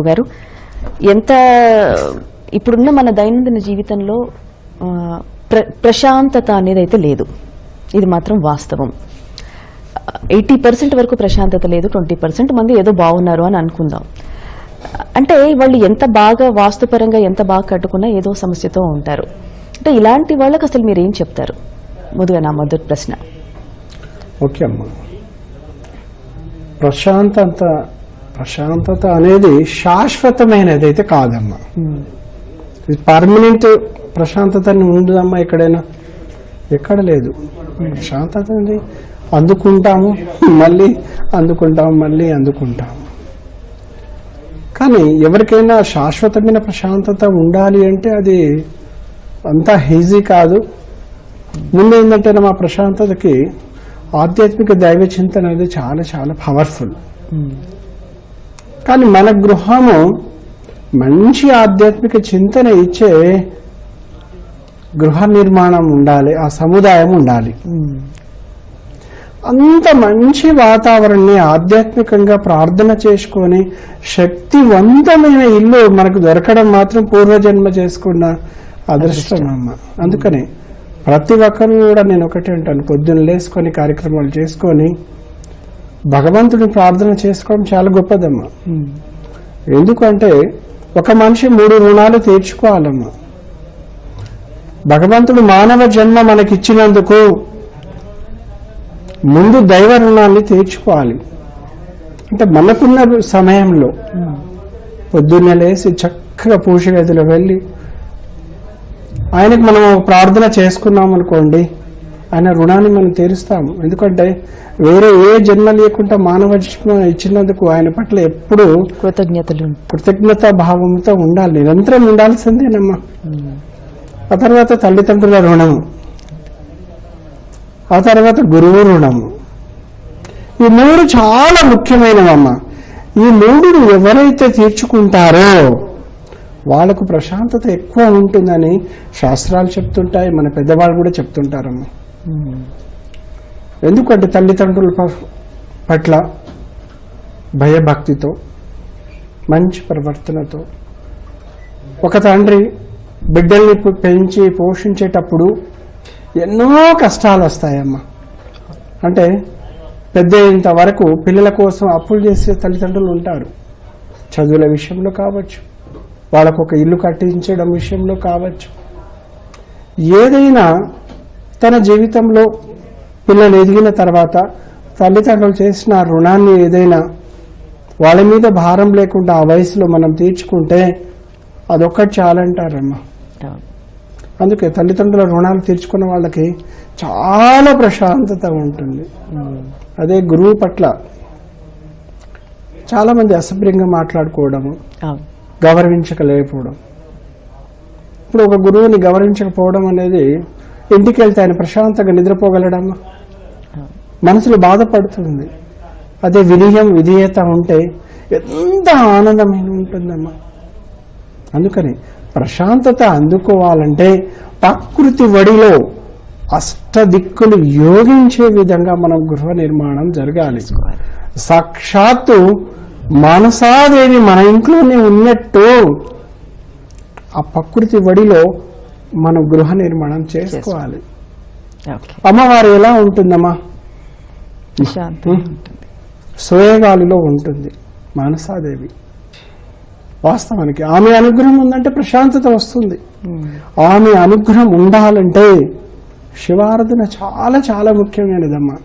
గారు. ఎంత ఇప్పుడున్న మన దైనందిన జీవితంలో ప్రశాంతత అనేది అయితే లేదు. ఇది మాత్రం వాస్తవం. ఎయిటీ పర్సెంట్ వరకు ప్రశాంతత లేదు ట్వంటీ పర్సెంట్ మంది ఏదో బాగున్నారు అని అనుకుందాం. అంటే వాళ్ళు ఎంత బాగా వాస్తుపరంగా ఎంత బాగా కట్టుకున్నా ఏదో సమస్యతో ఉంటారు. అంటే ఇలాంటి వాళ్ళకి అసలు మీరు ఏం చెప్తారు? ముందుగా నా మొదటి ప్రశ్న. ఓకే అమ్మా. ప్రశాంతత ప్రశాంతత అనేది శాశ్వతమైనది అయితే కాదమ్మా. ఇది పర్మనెంట్ ప్రశాంతత ఉండదమ్మా ఎక్కడైనా? ఎక్కడ లేదు. ప్రశాంతత ఉంది. అందుకుంటాము మళ్ళీ అందుకుంటాము మళ్ళీ అందుకుంటాము. కానీ ఎవరికైనా శాశ్వతమైన ప్రశాంతత ఉండాలి అంటే అది అంతా హీజీ కాదు. ముందు ఏంటంటే మా ప్రశాంతతకి ఆధ్యాత్మిక దైవ చింతన అనేది చాలా చాలా పవర్ఫుల్ కానీ మన గృహము మంచి ఆధ్యాత్మిక చింతన ఇచ్చే గృహ నిర్మాణం ఉండాలి ఆ సముదాయం ఉండాలి. అంత మంచి వాతావరణాన్ని ఆధ్యాత్మికంగా ప్రార్థన చేసుకొని శక్తివంతమైన ఇల్లు మనకు దొరకడం మాత్రం పూర్వజన్మ చేసుకున్న అదృష్టం అమ్మ. అందుకని ప్రతి ఒక్కరు కూడా నేను ఒకటే అంటాను పొద్దున్న లేసుకొని కార్యక్రమాలు చేసుకొని భగవంతుని ప్రార్థన చేసుకోవడం చాలా గొప్పదమ్మా. ఎందుకంటే ఒక మనిషి మూడు రుణాలు తీర్చుకోవాలమ్మా. భగవంతుడు మానవ జన్మ మనకిచ్చినందుకు ముందు దైవ రుణాన్ని తీర్చుకోవాలి. అంటే మనకున్న సమయంలో పొద్దున్నే లేసి చక్కగా పూజ గదిలో వెళ్ళి ఆయనకు మనం ప్రార్థన చేసుకున్నాం అనుకోండి ఆయన రుణాన్ని మనం తీరుస్తాము. ఎందుకంటే వేరే ఏ జన్మ లేకుండా మానవ జన్మ ఇచ్చినందుకు ఆయన పట్ల ఎప్పుడు కృతజ్ఞతలు. కృతజ్ఞతా భావంతో ఉండాలి. నిరంతరం ఉండాల్సిందేనమ్మా ఆ తర్వాత తల్లిదండ్రుల రుణము. ఆ తర్వాత గురువు రుణము. ఈ మూడు చాలా ముఖ్యమైనవమ్మా. ఈ మూడును ఎవరైతే తీర్చుకుంటారో వాళ్ళకు ప్రశాంతత ఎక్కువ ఉంటుందని శాస్త్రాలు చెప్తుంటాయి. మన పెద్దవాళ్ళు కూడా చెప్తుంటారమ్మా. ఎందుకంటే తల్లిదండ్రుల ప- పట్ల భయభక్తితో మంచి ప్రవర్తనతో ఒక తండ్రి బిడ్డల్ని పెంచి పోషించేటప్పుడు ఎన్నో కష్టాలు వస్తాయమ్మా. అంటే పెద్ద అయినంత వరకు పిల్లల కోసం అప్పులు చేసే తల్లిదండ్రులు ఉంటారు. చదువుల విషయంలో కావచ్చు వాళ్ళకు ఒక ఇల్లు కట్టించడం విషయంలో కావచ్చు. ఏదైనా తన జీవితంలో పిల్లలు ఎదిగిన తర్వాత తల్లిదండ్రులు చేసిన రుణాన్ని ఏదైనా వాళ్ళ మీద భారం లేకుండా ఆ వయసులో మనం తీర్చుకుంటే అదొక్కటి చాలంటారమ్మా. అందుకే తల్లిదండ్రుల రుణాలు తీర్చుకున్న వాళ్ళకి చాలా ప్రశాంతత ఉంటుంది. అదే గురువు పట్ల చాలా మంది అసభ్యంగా మాట్లాడుకోవడము గౌరవించకలేకపోవడం. ఇప్పుడు ఒక గురువుని గౌరవించకపోవడం అనేది ఇంటికి వెళ్తే ఆయన ప్రశాంతంగా నిద్రపోగలడమ్మా. మనసులో బాధపడుతుంది. అదే వినయం విధేయత ఉంటే ఎంత ఆనందమైన ఉంటుందమ్మా. అందుకని ప్రశాంతత అందుకోవాలంటే ప్రకృతి వడిలో అష్టదిక్కులు యోగించే విధంగా మనం గృహ నిర్మాణం జరగాలి. సాక్షాత్తు మనసాదేవి మన ఇంట్లోనే ఉన్నట్టు ఆ ప్రకృతి వడిలో మనం గృహ నిర్మాణం చేసుకోవాలి. అమ్మవారు ఎలా ఉంటుందమ్మా? సోయగాలిలో ఉంటుంది మానసాదేవి. వాస్తవానికి ఆమె అనుగ్రహం ఉందంటే ప్రశాంతత వస్తుంది. ఆమె అనుగ్రహం ఉండాలంటే శివారాధన చాలా చాలా ముఖ్యమైనదమ్మా.